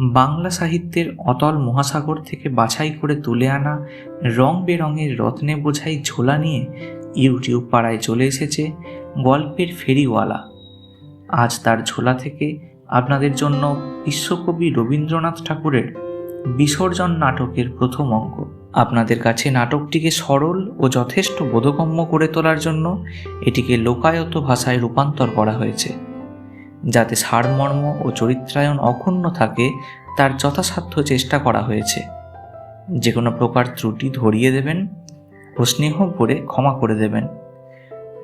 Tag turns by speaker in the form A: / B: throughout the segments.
A: বাংলা সাহিত্যের অতল মহাসাগর থেকে বাছাই করে তুলে আনা রং বেরঙের রত্নে বোঝাই ঝোলা নিয়ে ইউটিউব পাড়ায় চলে এসেছে গল্পের ফেরিওয়ালা। আজ তার ঝোলা থেকে আপনাদের জন্য বিশ্বকবি রবীন্দ্রনাথ ঠাকুরের বিসর্জন নাটকের প্রথম অঙ্ক। আপনাদের কাছে নাটকটিকে সরল ও যথেষ্ট বোধগম্য করে তোলার জন্য এটিকে লোকায়ত ভাষায় রূপান্তর করা হয়েছে, যাতে সারমর্ম ও চরিত্রায়ন অক্ষুণ্ণ থাকে তার যথাসাধ্য চেষ্টা করা হয়েছে। যে কোনো প্রকার ত্রুটি ধরিয়ে দেবেন ও স্নেহ করে ক্ষমা করে দেবেন।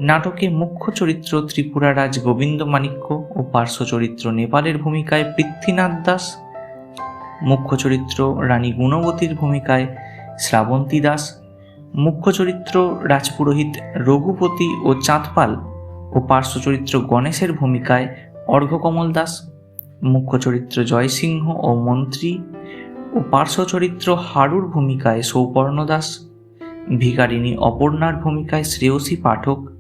A: নাটকে মুখ্য চরিত্র ত্রিপুরা রাজ গোবিন্দ মাণিক্য ও পার্শ্ব চরিত্র নেপালের ভূমিকায় পৃথ্বীনাথ দাস। মুখ্য চরিত্র রানী গুণবতীর ভূমিকায় শ্রাবন্তী দাস। মুখ্য চরিত্র রাজপুরোহিত রঘুপতি ও চাঁদপাল ও পার্শ্ব চরিত্র গণেশের ভূমিকায় অর্ঘ্যকমল দাস। মুখ্য চরিত্র জয়সিংহ ও মন্ত্রী ও পার্শ্ব চরিত্র হারুর ভূমিকায় সৌপর্ণ দাস। ভিকারিণী অপর্ণার ভূমিকায় শ্রেয়সী পাঠক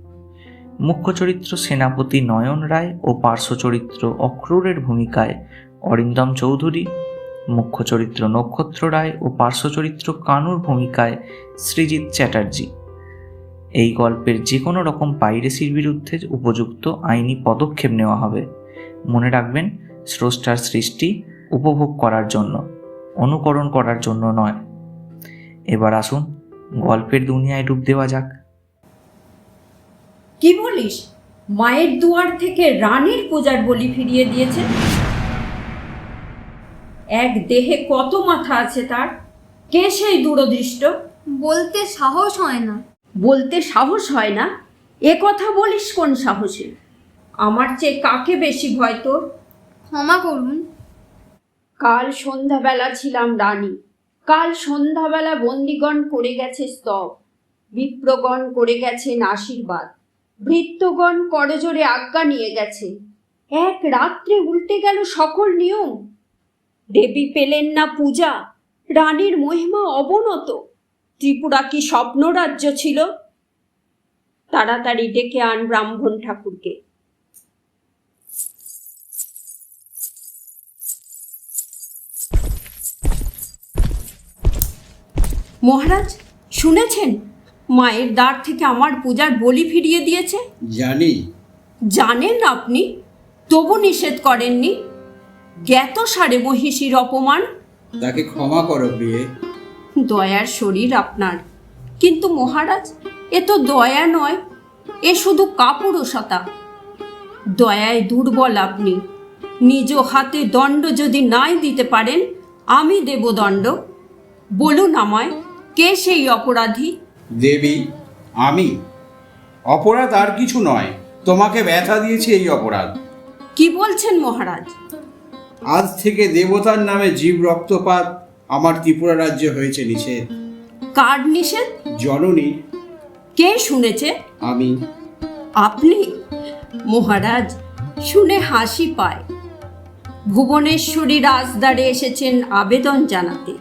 A: মুখ্য চরিত্র সেনাপতি নয়ন রায় ও পার্শ্ব চরিত্র অক্রূরের ভূমিকায় অরিন্দম চৌধুরী, মুখ্য চরিত্র নক্ষত্র রায় ও পার্শ্ব চরিত্র কানুর ভূমিকায় সৃজিৎ চ্যাটার্জি। এই গল্পের যে কোনো রকম পাইরেসির বিরুদ্ধে উপযুক্ত আইনি পদক্ষেপ নেওয়া হবে। মনে রাখবেন, স্রষ্টার সৃষ্টি উপভোগ করার জন্য, অনুকরণ করার জন্য নয়। এবার আসুন গল্পের দুনিয়ায় ডুব দেওয়া যাক।
B: কি বলিস? মায়ের দুয়ার থেকে রানীর পূজার বলি ফিরিয়ে দিয়েছে? এক দেহে কত মাথা আছে তার? কে সেই দূরদৃষ্ট?
C: বলতে সাহস হয় না।
B: বলতে সাহস হয় না? এ কথা বলিস কোন সাহসে? আমার চেয়ে কাকে বেশি ভয় তোর?
C: ক্ষমা করুন।
B: কাল সন্ধ্যাবেলা ছিলাম রানী। কাল সন্ধ্যাবেলা বন্দিগণ করে গেছে স্তব। বিপ্রগণ করে গেছেন আশীর্বাদ। ভৃত্যগণ করজোরে আজ্ঞা নিয়ে গেছে। এক রাত্রে উল্টে গেল সকল নিয়ম। দেবী পেলেন না পূজা, রানীর মহিমা অবনত। ত্রিপুরা কি স্বপ্নরাজ্য ছিল? তাড়াতাড়ি ডেকে আন ব্রাহ্মণ ঠাকুরকে। মহারাজ, শুনেছেন? মায়ের দ্বার থেকে আমার পূজার বলি ফিরিয়ে দিয়েছে?
D: জানি।
B: জানেন আপনি? তবু নিষেধ করেননি? জ্ঞাত সারে মহিষীর অপমান।
D: তাকে ক্ষমা করো প্রিয়ে।
B: দয়ার শরীর আপনার। কিন্তু মহারাজ এ তো দয়া নয় এ শুধু কাপুরুষতা। দয়ায় দুর্বল আপনি। নিজ হাতে দণ্ড যদি নাই দিতে পারেন আমি দেব দণ্ড বলুন আমায় কে সেই অপরাধী?
D: দেবী আমি। অপরাধ আর কিছু নয় তোমাকে ব্যথা দিয়েছে এই অপরাধ।
B: কি বলছেন মহারাজ?
D: আজ থেকে দেবতার নামে জীব রক্তপাত আমার ত্রিপুরা রাজ্যে হয়েছে নিষেধ।
B: কার নিষেধ?
D: জননী
B: কে শুনেছে?
D: আমি।
B: আপনি? মহারাজ শুনে হাসি পায়। ভুবনেশ্বরী রাজদারে এসেছেন আবেদন জানাতে।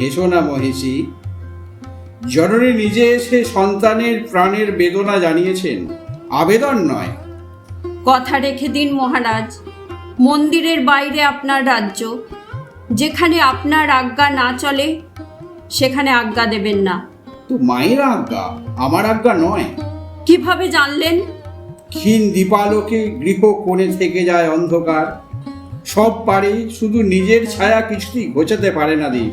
D: হেসো না মহিষী জননী নিজে এসে সন্তানের প্রাণের বেদনা জানিয়েছেন। আবেদন নয়।
B: কথা রেখে দিন মহারাজ। মন্দিরের বাইরে আপনার রাজ্য। যেখানে আপনার আজ্ঞা না চলে সেখানে আজ্ঞা দেবেন না।
D: তো মায়ের আজ্ঞা আমার আজ্ঞা নয়।
B: কীভাবে জানলেন?
D: ক্ষীণ দীপালোকে গৃহ কোণে থেকে যায় অন্ধকার। সব পারে শুধু নিজের ছায়া কিছুতেই ঘোচাতে পারে না দ্বীপ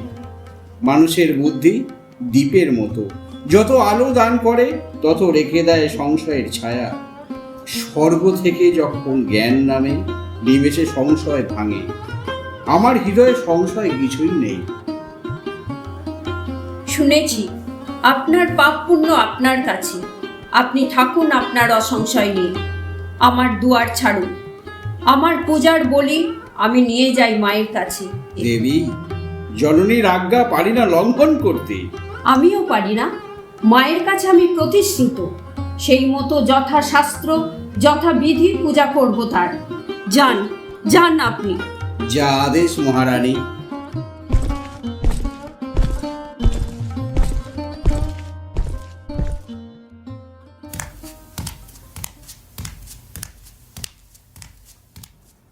D: মানুষের বুদ্ধি দ্বীপের মতো। যত আলো দান করে তত রেখে দেয় সংশয়ের ছায়া। স্বর্গ থেকে যখন জ্ঞান নামে নিমেষে সংশয় ভাঙে। আমার হৃদয়ে সংশয় কিছুই নেই।
B: শুনেছি আপনার পাপ পুণ্য আপনার কাছে। আপনি থাকুন আপনার অসংশয় নিয়ে। আমার দুয়ার ছাড়ুন। আমার পূজার বলি আমি নিয়ে যাই মায়ের কাছে।
D: দেবী জননীর আজ্ঞা পারি না লঙ্ঘন করতে।
B: আমিও পারি না। মায়ের কাছে আমি প্রতিশ্রুত। সেই মতো যথাশাস্ত্র যথাবিধি পূজা করব তার। যান যান আপনি।
D: যা আদেশ মহারানী।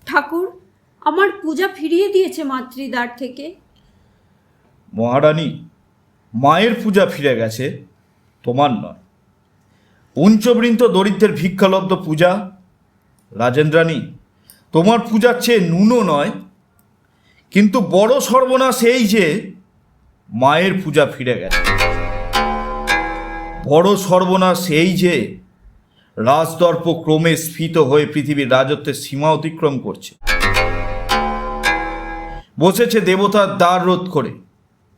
B: ঠাকুর আমার পূজা ফিরিয়ে দিয়েছে মাতৃদ্বার থেকে।
E: মহারানী মায়ের পূজা ফিরে গেছে, তোমার নয়। পঞ্চবৃন্ত দরিদ্রের ভিক্ষালব্ধ পূজা রাজেন্দ্রানী তোমার পূজার চেয়ে নুনও নয়, কিন্তু বড় সর্বনাশ এই যে মায়ের পূজা ফিরে গেছে। বড় সর্বনাশ এই যে রাজদর্প ক্রমে স্ফীত হয়ে পৃথিবীর রাজত্বের সীমা অতিক্রম করছে। বসেছে দেবতার দ্বার রোধ করে।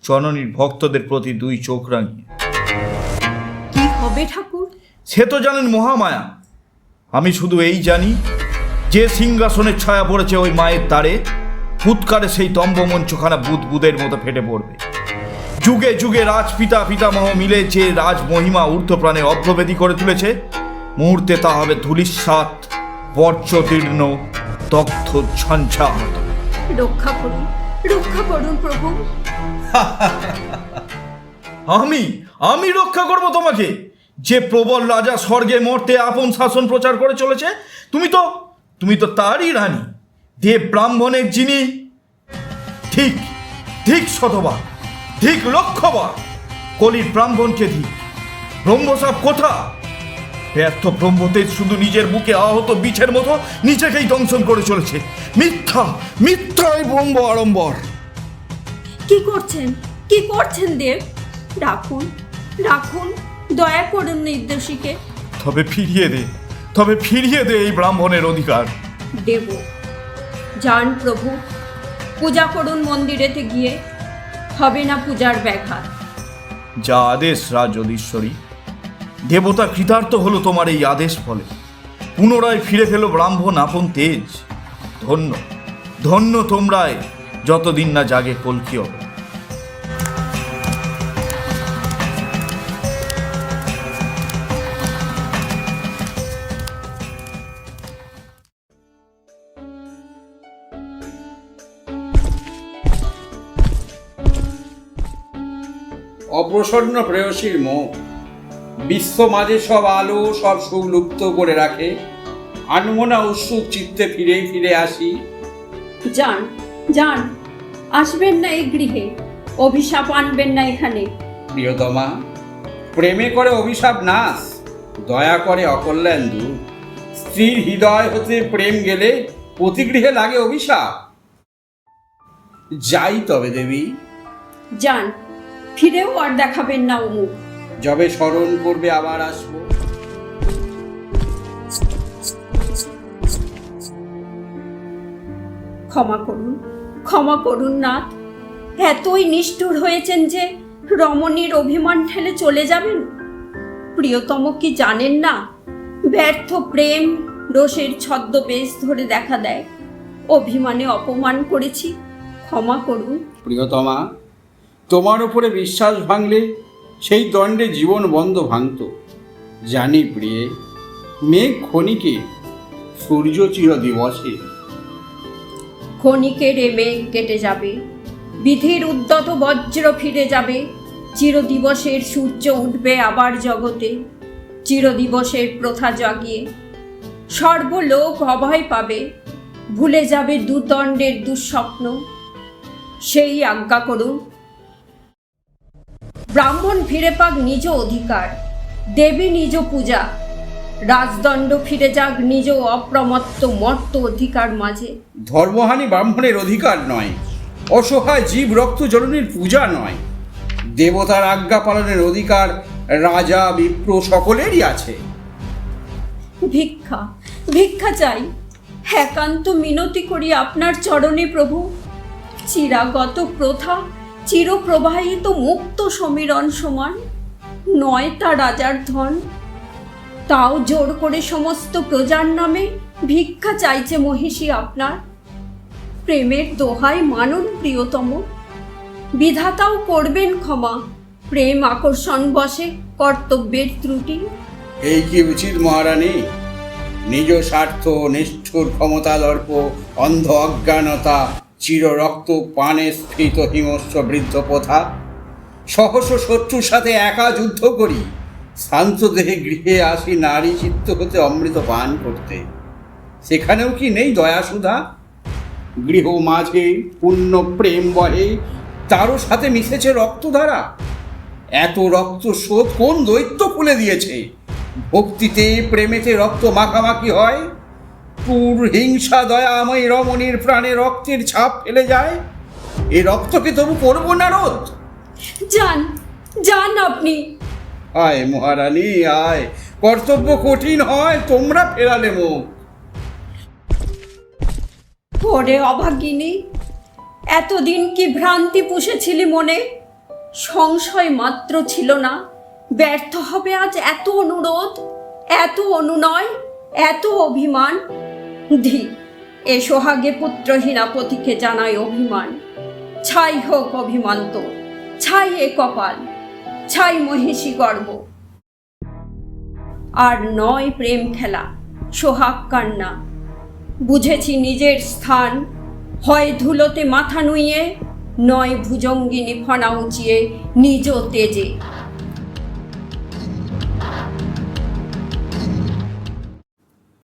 E: জননীর ভক্তদের প্রতি দুই চোখ রাঙিয়ে।
B: কি হবে ঠাকুর?
E: সে তো জানেন মহামায়া। আমি শুধু এই জানি যে সিংহাসনের ছায়া পড়েছে ওই মায়ের তারে ফুৎকারে সেই দম্ভ মঞ্চখানা বুধ বুধের মতো ফেটে পড়বে। যুগে যুগে রাজপিতা পিতামহ মিলে যে রাজ মহিমা ঊর্ধ্বপ্রাণে অগ্রবেদী করে তুলেছে মুহূর্তে তা হবে ধুলিস্বাত বর্জ্যতীর্ণ দগ্ধ ঝঞ্ঝাট
B: রক্ষা করুন রক্ষা করুন প্রভু।
E: আমি আমি রক্ষা করব তোমাকে। যে প্রবল রাজা স্বর্গে মর্তে আপন শাসন প্রচার করে চলেছে, তুমি তো তুমি তো তারই রানী। দেব ব্রাহ্মণের যিনি, ঠিক ঠিক শতবার ঠিক লক্ষবার কলির ব্রাহ্মণকে ঠিক ব্রহ্মসাপ কোথা ব্যর্থ ব্রহ্মতেজ শুধু নিজের বুকে আহত বিছের মতো নিজেকেই দংশন করে চলেছে। মিথ্যা মিথ্যাই ব্রহ্ম আড়ম্বর।
B: কি করছেন? কি করছেন দেব? রাখুন রাখুন দয়া করুন নির্দোষীকে।
E: তবে ফিরিয়ে দে তবে ফিরিয়ে দে এই ব্রাহ্মণের অধিকার।
B: দেব যান প্রভু পূজা করুন মন্দিরেতে গিয়ে। হবে না পূজার ব্যাঘাত।
E: যা আদেশ রাজ অধীশ্বরী দেবতা কৃতার্থ হলো তোমার এই আদেশ ফলে। পুনরায় ফিরে পেল ব্রাহ্মণ আপন তেজ। ধন্য ধন্য তোমরায় যতদিন না জাগে কলকিও।
D: অপ্রসন্ন প্রেয়সীর মুখ। বিশ্ব মাঝে সব আলো সব সুখ লুপ্ত করে রাখে। আনমনা উৎসুক চিত্তে ফিরে ফিরে আসি।
B: যান যান আসবেন না এই গৃহে অভিশাপ আনবেন না এখানে।
D: প্রিয়তমা প্রেমে করে অভিশাপ নাশ দয়া করে অকল্যাণ দূর। স্ত্রীর হৃদয় হতে প্রেম গেলে প্রতিগৃহে লাগে অভিশাপ। যাই তবে দেবী।
B: যান ফিরেও আর দেখাবেন না অমুক।
D: যবে স্মরণ করবে আবার আসব।
B: ক্ষমা করুন। ক্ষমা করুন, নাথ। এতই নিষ্ঠুর হয়েছেন যে রমণীর অভিমান ঠেলে চলে যাবেন? প্রিয়তম কি জানেন না? ব্যর্থ প্রেম রোষের ছদ্মবেশ ধরে দেখা দেয়। অভিমানে অপমান করেছি, ক্ষমা করুন।
D: প্রিয়তমা, তোমার উপরে বিশ্বাস ভাঙলে সেই দণ্ডে জীবন বন্ধ ভাঙত। জানি প্রিয়ে, মেঘ ক্ষণিকে সূর্য চির দিবসে
B: ক্ষণিকের মেঘ কেটে যাবে। বিধির উদ্যত বজ্র ফিরে যাবে। চিরদিবসের সূর্য উঠবে আবার জগতে। চিরদিবসের প্রথা জাগিয়ে। সর্বলোক অভয় পাবে। ভুলে যাবে দুদণ্ডের দুঃস্বপ্ন। সেই আজ্ঞা করুন। ব্রাহ্মণ ফিরে পাক নিজ অধিকার। দেবী নিজ পূজা। রাজদণ্ড ফিরে যাক নিজ অপ্রমত্ত মর্ত অধিকার মাঝে।
D: ধর্মহানি ব্রাহ্মণের অধিকার নয় অসহায় জীব রক্ত জননীর পূজা নয়। দেবতার আজ্ঞা পালনের অধিকার রাজা বিপ্র সকলেরই আছে।
B: ভিক্ষা ভিক্ষা চাই। একান্ত মিনতি করি আপনার চরণে প্রভু। চিরাগত প্রথা চিরপ্রবাহিত মুক্ত সমীরণ সমান। নয় তা রাজার ধন তাও জোর করে সমস্ত প্রজার নামে ভিক্ষা চাইছে মহিষী আপনার। প্রেমের দোহাই মানুন প্রিয়তম। বিধাতাও করবেন ক্ষমা। প্রেম আকর্ষণ বসে কর্তব্যের ত্রুটি।
D: এই কি উচিত মহারানী? নিজ স্বার্থ, নিষ্ঠুর ক্ষমতা দর্প অন্ধ অজ্ঞানতা চির রক্ত পানে স্ফীত হিমস্ব বৃদ্ধ প্রথা। সহস্র শত্রুর সাথে একা যুদ্ধ করি। শান্ত দেহে গৃহে আসি নারী চিত্ত হতে অমৃত পান করতে। সেখানেও কি নেই দয়া সুধা? গৃহ মাঝে পূর্ণ প্রেম বহে, তারও সাথে মিশেছে রক্তধারা। এত রক্ত স্রোত কোন দৈত্য খুলে দিয়েছে? ভক্তিতে প্রেমেতে রক্ত মাখামাখি হয়। পুর হিংসা দয়া আমায় রমণীর প্রাণে রক্তের ছাপ ফেলে যায়। এ রক্তকে তবু করব না রোধ
B: যান যান আপনি।
D: আয় মহারানী, আয়। কর্তব্য কঠিন হয়, তোমরা ফেরালে মুখ।
B: অভাগিনী, এতদিন কি ভ্রান্তি পুষেছিলি মনে? সংশয় মাত্র ছিল না। ব্যর্থ হবে আজ এত অনুরোধ, এত অনুনয়, এত অভিমান। ধি, এ সোহাগে পুত্রহীনা পতিকে জানায় অভিমান। ছাই হোক অভিমান তো ছাই এ কপাল। ছাই মহিষী গর্ব। আর নয় প্রেম খেলা, সোহাগ কান্না। বুঝেছি নিজের স্থান, হয় ধুলোতে মাথা নুইয়ে, নয় ভুজঙ্গিনী ফনা উঁচিয়ে নিজ তেজে।